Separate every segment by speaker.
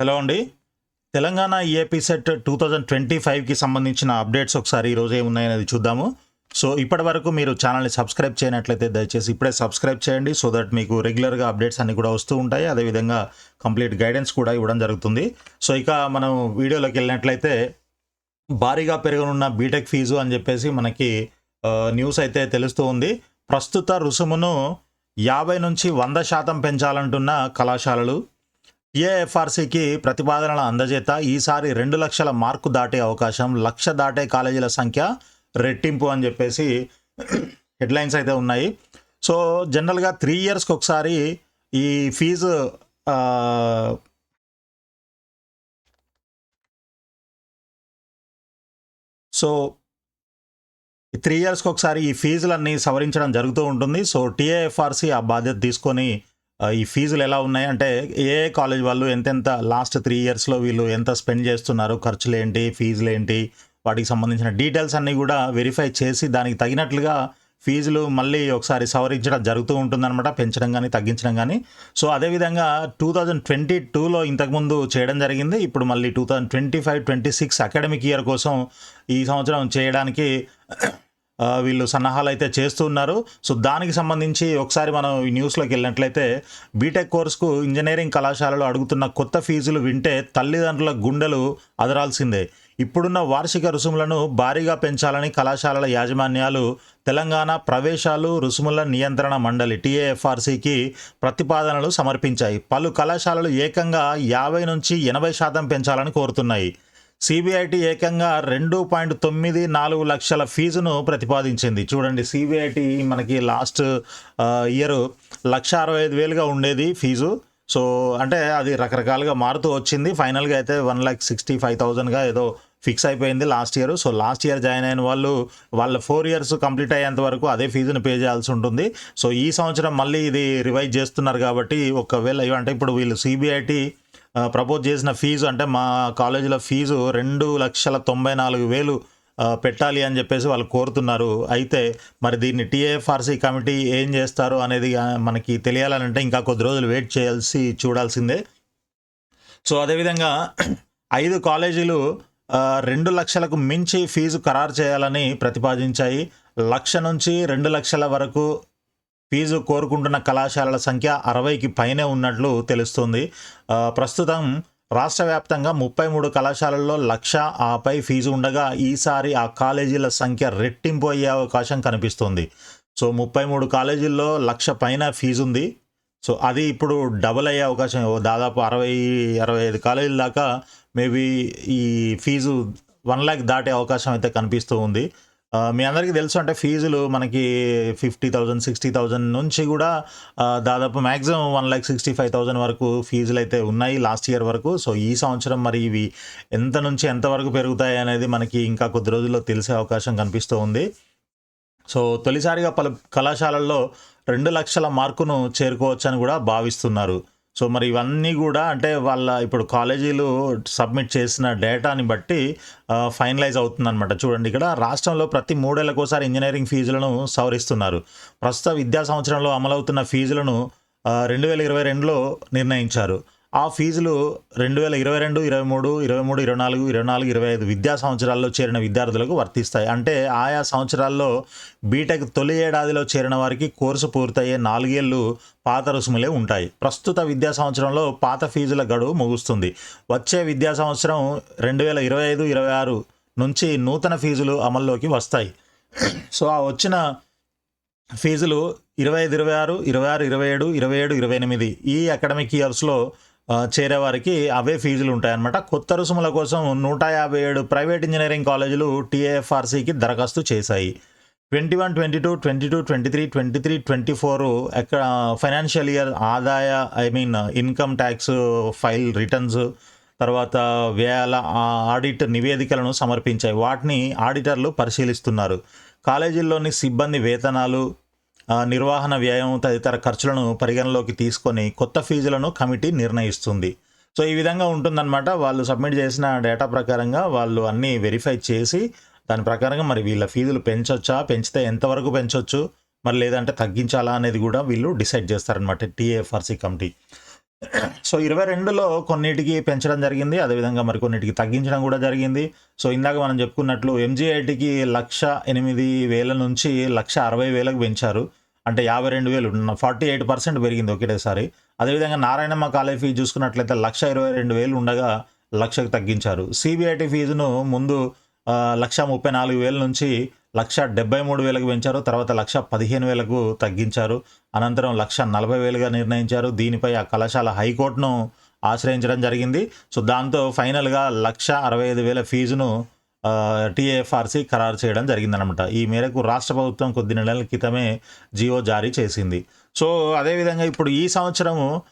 Speaker 1: Hello అండి. Telangana AP CET two thousand twenty ఫైవ్కి సంబంధించిన అప్డేట్స్ ఒకసారి ఈరోజు ఏమున్నాయనేది చూద్దాము. సో ఇప్పటి వరకు మీరు ఛానల్ని సబ్స్క్రైబ్ చేయనట్లయితే దయచేసి ఇప్పుడే సబ్స్క్రైబ్ చేయండి. సో దట్ మీకు రెగ్యులర్గా అప్డేట్స్ అన్ని కూడా వస్తూ ఉంటాయి. అదేవిధంగా కంప్లీట్ గైడెన్స్ కూడా ఇవ్వడం జరుగుతుంది. సో ఇక మనం వీడియోలోకి వెళ్ళినట్లయితే భారీగా పెరగనున్న బీటెక్ ఫీజు అని చెప్పేసి మనకి న్యూస్ అయితే తెలుస్తూ ఉంది. ప్రస్తుత రుసుమును యాభై నుంచి వంద శాతం పెంచాలంటున్న కళాశాలలు టీఏఎఫ్ఆర్సీకి ప్రతిపాదనల అందజేత ఈసారి రెండు లక్షల మార్కు దాటే అవకాశం లక్ష దాటే కాలేజీల సంఖ్య రెట్టింపు అని చెప్పేసి హెడ్లైన్స్ అయితే ఉన్నాయి. సో జనరల్గా త్రీ ఇయర్స్కి ఒకసారి ఈ ఫీజు సో త్రీ ఇయర్స్కి ఒకసారి ఈ ఫీజులన్నీ సవరించడం జరుగుతూ ఉంటుంది. సో టీఏఎఫ్ఆర్సీ ఆ బాధ్యత తీసుకొని ఈ ఫీజులు ఎలా ఉన్నాయి? అంటే ఏ కాలేజ్ వాళ్ళు ఎంతెంత లాస్ట్ త్రీ ఇయర్స్లో వీళ్ళు ఎంత స్పెండ్ చేస్తున్నారు? ఖర్చులు ఏంటి ఫీజులు ఏంటి వాటికి సంబంధించిన డీటెయిల్స్ అన్నీ కూడా వెరిఫై చేసి దానికి తగినట్లుగా ఫీజులు మళ్ళీ ఒకసారి సవరించడం జరుగుతూ ఉంటుందన్నమాట. పెంచడం కానీ తగ్గించడం కానీ సో అదేవిధంగా టూ థౌజండ్ ట్వంటీ టూలో ఇంతకుముందు చేయడం జరిగింది. ఇప్పుడు మళ్ళీ two thousand twenty five twenty six academic year కోసం ఈ సంవత్సరం చేయడానికి వీళ్ళు సన్నాహాలు అయితే చేస్తున్నారు సో దానికి సంబంధించి ఒకసారి మనం ఈ న్యూస్లోకి వెళ్ళినట్లయితే బీటెక్ కోర్సుకు ఇంజనీరింగ్ కళాశాలలు అడుగుతున్న కొత్త ఫీజులు వింటే తల్లిదండ్రుల గుండెలు అదరాల్సిందే. ఇప్పుడున్న వార్షిక రుసుములను భారీగా పెంచాలని కళాశాలల యాజమాన్యాలు తెలంగాణ ప్రవేశాలు రుసుముల నియంత్రణ మండలి టీఏఎఫ్ఆర్సీకి ప్రతిపాదనలు సమర్పించాయి. పలు కళాశాలలు ఏకంగా యాభై నుంచి ఎనభై శాతం పెంచాలని కోరుతున్నాయి. సిబిఐటి ఏకంగా రెండు పాయింట్ తొమ్మిది నాలుగు లక్షల ఫీజును ప్రతిపాదించింది. చూడండి సిబిఐటి మనకి లాస్ట్ ఇయర్ లక్ష అరవై ఐదు వేలుగా ఉండేది ఫీజు. సో అంటే అది రకరకాలుగా మారుతూ వచ్చింది. ఫైనల్గా అయితే వన్ ల్యాక్ సిక్స్టీ ఫైవ్ థౌజండ్గా ఏదో ఫిక్స్ అయిపోయింది last year. So last year join అయిన వాళ్ళు వాళ్ళ ఫోర్ ఇయర్స్ కంప్లీట్ అయ్యేంత వరకు అదే ఫీజును పే చేయాల్సి ఉంటుంది. సో ఈ సంవత్సరం మళ్ళీ ఇది రివైజ్ చేస్తున్నారు కాబట్టి ఒకవేళ అంటే ఇప్పుడు వీళ్ళు సిబిఐటి ప్రపోజ్ చేసిన ఫీజు అంటే మా కాలేజీలో ఫీజు రెండు లక్షల తొంభై నాలుగు వేలు పెట్టాలి అని చెప్పేసి వాళ్ళు కోరుతున్నారు. అయితే మరి దీన్ని టీఏఎఫ్ఆర్సీ కమిటీ ఏం చేస్తారు అనేది మనకి మనకి అంటే ఇంకా కొద్ది రోజులు వెయిట్ చేయాల్సి చూడాల్సిందే. సో అదేవిధంగా ఐదు కాలేజీలు రెండు లక్షలకు మించి ఫీజు ఖరారు చేయాలని ప్రతిపాదించాయి. లక్ష నుంచి రెండు లక్షల వరకు ఫీజు కోరుకుంటున్న కళాశాలల సంఖ్య అరవైకి పైనే ఉన్నట్లు తెలుస్తుంది. ప్రస్తుతం రాష్ట్ర వ్యాప్తంగా ముప్పై మూడు కళాశాలల్లో లక్ష ఆపై ఫీజు ఉండగా ఈసారి ఆ కాలేజీల సంఖ్య రెట్టింపు అయ్యే అవకాశం కనిపిస్తుంది. సో ముప్పై మూడు కాలేజీల్లో లక్ష పైన ఫీజు ఉంది సో అది ఇప్పుడు డబుల్ అయ్యే అవకాశం. దాదాపు అరవై అరవై ఐదు కాలేజీల దాకా మేబీ ఈ ఫీజు వన్ ల్యాక్ దాటే అవకాశం అయితే కనిపిస్తూ ఉంది మీ అందరికీ తెలుసు అంటే ఫీజులు మనకి ఫిఫ్టీ థౌజండ్ సిక్స్టీ థౌజండ్ నుంచి కూడా దాదాపు maximum one lakh sixty five thousand వరకు ఫీజులు అయితే ఉన్నాయి లాస్ట్ ఇయర్ వరకు. సో ఈ సంవత్సరం మరి ఇవి ఎంత నుంచి ఎంత వరకు పెరుగుతాయి అనేది మనకి ఇంకా కొద్ది రోజుల్లో తెలిసే అవకాశం కనిపిస్తూ ఉంది. సో తొలిసారిగా పలు కళాశాలల్లో రెండు లక్షల మార్కును చేరుకోవచ్చని కూడా భావిస్తున్నారు. సో మరి ఇవన్నీ కూడా అంటే వాళ్ళ ఇప్పుడు కాలేజీలు సబ్మిట్ చేసిన డేటాని బట్టి ఫైనలైజ్ అవుతుందన్నమాట. చూడండి ఇక్కడ రాష్ట్రంలో ప్రతి మూడేళ్ళకోసారి ఇంజనీరింగ్ ఫీజులను సవరిస్తున్నారు. ప్రస్తుత విద్యా సంవత్సరంలో అమలవుతున్న ఫీజులను రెండు వేల ఇరవై రెండులో నిర్ణయించారు. ఆ ఫీజులు రెండు వేల ఇరవై రెండు ఇరవై మూడు ఇరవై మూడు ఇరవై నాలుగు ఇరవై నాలుగు ఇరవై ఐదు విద్యా సంవత్సరాల్లో చేరిన విద్యార్థులకు వర్తిస్తాయి. అంటే ఆయా సంవత్సరాల్లో బీటెక్ తొలి ఏడాదిలో చేరిన వారికి కోర్సు పూర్తయ్యే నాలుగేళ్ళు పాత రుసుములే ఉంటాయి. ప్రస్తుత విద్యా సంవత్సరంలో పాత ఫీజుల గడువు ముగుస్తుంది. వచ్చే విద్యా సంవత్సరం రెండు వేల ఇరవై ఐదు ఇరవై ఆరు నుంచి నూతన ఫీజులు అమల్లోకి వస్తాయి. సో ఆ వచ్చిన ఫీజులు ఇరవై ఐదు ఇరవై ఆరు ఇరవై ఆరు ఇరవై ఏడు ఇరవై ఏడు ఇరవై ఎనిమిది ఈ అకాడమిక్ ఇయర్స్లో చేరేవారికి చేరే వారికి అవే ఫీజులు ఉంటాయన్నమాట. కొత్త రుసుముల కోసం నూట యాభై ఏడు ప్రైవేట్ ఇంజనీరింగ్ కాలేజీలు టీఏఎఫ్ఆర్సీకి దరఖాస్తు చేశాయి. Twenty one twenty two twenty two twenty three twenty three twenty four ఎక్కడ ఫైనాన్షియల్ ఇయర్ ఆదాయ I mean income tax file returns తర్వాత వ్యయాల ఆడిట్ నివేదికలను సమర్పించాయి. వాటిని ఆడిటర్లు పరిశీలిస్తున్నారు. కాలేజీల్లోని సిబ్బంది వేతనాలు నిర్వహణ వ్యయం తదితర ఖర్చులను పరిగణలోకి తీసుకొని కొత్త ఫీజులను కమిటీ నిర్ణయిస్తుంది. సో ఈ విధంగా ఉంటుందన్నమాట. వాళ్ళు సబ్మిట్ చేసిన డేటా ప్రకారంగా వాళ్ళు అన్నీ వెరిఫై చేసి దాని ప్రకారంగా మరి వీళ్ళ ఫీజులు పెంచొచ్చా? పెంచితే ఎంతవరకు పెంచొచ్చు? మరి లేదంటే తగ్గించాలా అనేది కూడా వీళ్ళు డిసైడ్ చేస్తారనమాట టీఏఎఫ్ఆర్సీ కమిటీ. సో ఇరవై రెండులో కొన్నిటికి పెంచడం జరిగింది అదేవిధంగా మరి కొన్నిటికి తగ్గించడం కూడా జరిగింది. సో ఇందాక మనం చెప్పుకున్నట్లు ఎంజీఐటికి లక్ష ఎనిమిది వేల నుంచి లక్ష అరవై వేలకు పెంచారు. అంటే యాభై రెండు వేలు ఫార్టీ ఎయిట్ పర్సెంట్ పెరిగింది ఒకటేసారి అదేవిధంగా నారాయణమ్మ కాలేజ్ ఫీజు చూసుకున్నట్లయితే లక్ష ఇరవై రెండు వేలు ఉండగా లక్షకు తగ్గించారు. సిబిఐటి ఫీజును ముందు లక్ష ముప్పై నాలుగు వేల నుంచి లక్ష డెబ్బై మూడు వేలకు పెంచారు తర్వాత లక్ష పదిహేను వేలకు తగ్గించారు. అనంతరం లక్ష నలభై వేలుగా నిర్ణయించారు. దీనిపై ఆ కళాశాల హైకోర్టును ఆశ్రయించడం జరిగింది. సో దాంతో ఫైనల్గా లక్ష అరవై ఐదు వేల ఫీజును టీఏఎఫ్ఆర్సీ ఖరారు చేయడం జరిగిందనమాట. ఈ మేరకు రాష్ట్ర ప్రభుత్వం కొద్ది నెలల క్రితమే జియో జారీ చేసింది. సో అదేవిధంగా ఇప్పుడు ఈ సంవత్సరము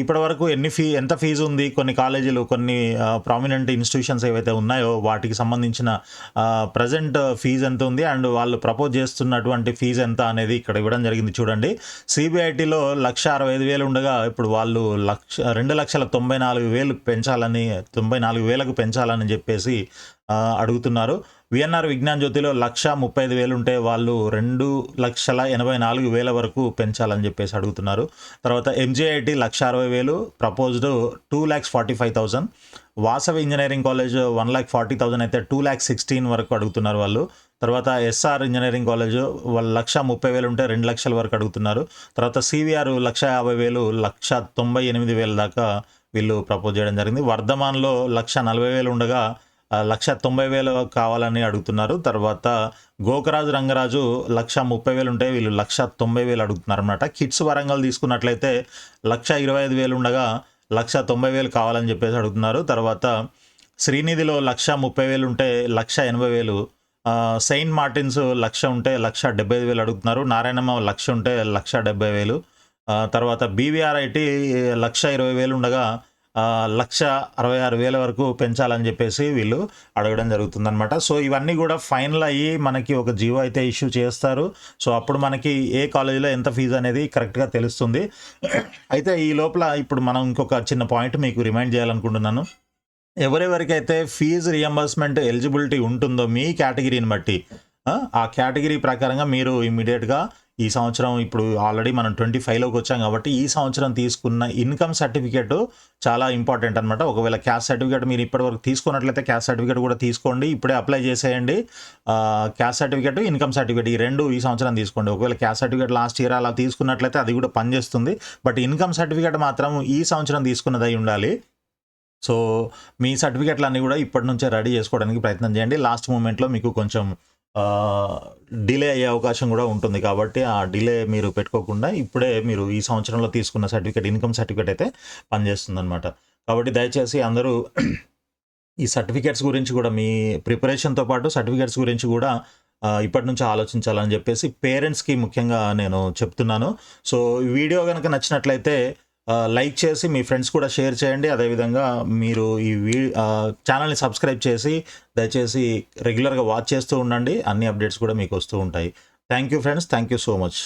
Speaker 1: ఇప్పటి వరకు ఎన్ని ఫీ ఎంత ఫీజు ఉంది? కొన్ని కాలేజీలు కొన్ని ప్రామినెంట్ ఇన్స్టిట్యూషన్స్ ఏవైతే ఉన్నాయో వాటికి సంబంధించిన ప్రజెంట్ ఫీజు ఎంత ఉంది? అండ్ వాళ్ళు ప్రపోజ్ చేస్తున్నటువంటి ఫీజు ఎంత అనేది ఇక్కడ ఇవ్వడం జరిగింది చూడండి. సిబిఐటిలో లక్ష అరవై ఐదు వేలు ఉండగా ఇప్పుడు వాళ్ళు లక్ష రెండు లక్షల తొంభై నాలుగు వేలు పెంచాలని తొంభై నాలుగు వేలకు పెంచాలని చెప్పేసి అడుగుతున్నారు. విఎన్ఆర్ విజ్ఞాన్ జ్యోతిలో లక్ష ముప్పై ఐదు వేలు ఉంటే వాళ్ళు రెండు లక్షల ఎనభై నాలుగు వేల వరకు పెంచాలని చెప్పేసి అడుగుతున్నారు. తర్వాత ఎంజేఐటి లక్ష అరవై వేలు proposed two lakhs forty five thousand. Vasavi engineering college one lakh forty thousand అయితే టూ ల్యాక్ సిక్స్టీన్ వరకు అడుగుతున్నారు వాళ్ళు. తర్వాత ఎస్ఆర్ ఇంజనీరింగ్ కాలేజ్ వాళ్ళు లక్ష ముప్పై వేలు ఉంటే రెండు లక్షల వరకు అడుగుతున్నారు. తర్వాత సివిఆర్ లక్ష యాభై వేలు లక్ష తొంభై ఎనిమిది వేల దాకా వీళ్ళు ప్రపోజ్ చేయడం జరిగింది. వర్ధమాన్లో లక్ష నలభై వేలు ఉండగా లక్ష తొంభై వేలు కావాలని అడుగుతున్నారు. తర్వాత గోకరాజు రంగరాజు లక్ష ముప్పై వేలు ఉంటే వీళ్ళు లక్ష తొంభై వేలు అడుగుతున్నారు అనమాట కిడ్స్ వరంగల్ తీసుకున్నట్లయితే లక్ష ఇరవై ఐదు వేలు ఉండగా లక్ష తొంభై వేలు కావాలని చెప్పేసి అడుగుతున్నారు. తర్వాత శ్రీనిధిలో లక్ష ముప్పై వేలు ఉంటే లక్ష ఎనభై వేలు సెయింట్ మార్టిన్స్ లక్ష ఉంటే లక్ష డెబ్బై ఐదు వేలు అడుగుతున్నారు. నారాయణమ్మ లక్ష ఉంటే లక్ష డెబ్బై వేలు తర్వాత బీవీఆర్ఐటి లక్ష ఇరవై వేలు ఉండగా లక్ష అరవై ఆరు వేల వరకు పెంచాలని చెప్పేసి వీళ్ళు అడగడం జరుగుతుందనమాట సో ఇవన్నీ కూడా ఫైనల్ అయ్యి మనకి ఒక జీవో అయితే ఇష్యూ చేస్తారు. సో అప్పుడు మనకి ఏ కాలేజీలో ఎంత ఫీజు అనేది కరెక్ట్గా తెలుస్తుంది. అయితే ఈ లోపల ఇప్పుడు మనం ఇంకొక చిన్న పాయింట్ మీకు రిమైండ్ చేయాలనుకుంటున్నాను. ఎవరెవరికైతే ఫీజు రియంబర్స్మెంట్ ఎలిజిబిలిటీ ఉంటుందో మీ కేటగిరీని బట్టి ఆ, ఆ కేటగిరీ ప్రకారంగా మీరు ఇమీడియట్గా ఈ సంవత్సరం ఇప్పుడు ఆల్రెడీ మనం ట్వంటీ ఫైవ్లోకి వచ్చాం కాబట్టి ఈ సంవత్సరం తీసుకున్న ఇన్కమ్ సర్టిఫికేట్ చాలా ఇంపార్టెంట్ అనమాట ఒకవేళ క్యాస్ట్ సర్టిఫికేట్ మీరు ఇప్పటివరకు తీసుకున్నట్లయితే క్యాస్ట్ సర్టిఫికేట్ కూడా తీసుకోండి. ఇప్పుడే అప్లై చేసేయండి. క్యాస్ట్ సర్టిఫికేట్ ఇన్కమ్ సర్టిఫికేట్ ఈ రెండు ఈ సంవత్సరం తీసుకోండి. ఒకవేళ క్యాస్ట్ సర్టిఫికేట్ లాస్ట్ ఇయర్ అలా తీసుకున్నట్లయితే అది కూడా పనిచేస్తుంది. బట్ ఇన్కమ్ సర్టిఫికేట్ మాత్రం ఈ సంవత్సరం తీసుకున్నది అయి ఉండాలి. సో మీ సర్టిఫికెట్లన్నీ కూడా ఇప్పటి నుంచే రెడీ చేసుకోవడానికి ప్రయత్నం చేయండి. లాస్ట్ మూమెంట్లో మీకు కొంచెం డిలే అయ్యే అవకాశం కూడా ఉంటుంది కాబట్టి ఆ డిలే మీరు పెట్టుకోకుండా ఇప్పుడే మీరు ఈ సంవత్సరంలో తీసుకున్న సర్టిఫికేట్ ఇన్కమ్ సర్టిఫికేట్ అయితే పనిచేస్తుంది అనమాట కాబట్టి దయచేసి అందరూ ఈ సర్టిఫికేట్స్ గురించి కూడా మీ ప్రిపరేషన్తో పాటు సర్టిఫికేట్స్ గురించి కూడా ఇప్పటి నుంచి ఆలోచించాలని చెప్పేసి పేరెంట్స్కి ముఖ్యంగా నేను చెప్తున్నాను. సో వీడియో కనుక నచ్చినట్లయితే లైక్ చేసి మీ ఫ్రెండ్స్ కూడా షేర్ చేయండి. అదేవిధంగా మీరు ఈ వీ ఛానల్ని సబ్స్క్రైబ్ చేసి దయచేసి రెగ్యులర్గా వాచ్ చేస్తూ ఉండండి. అన్ని అప్డేట్స్ కూడా మీకు వస్తూ ఉంటాయి. Thank you friends. Thank you so much.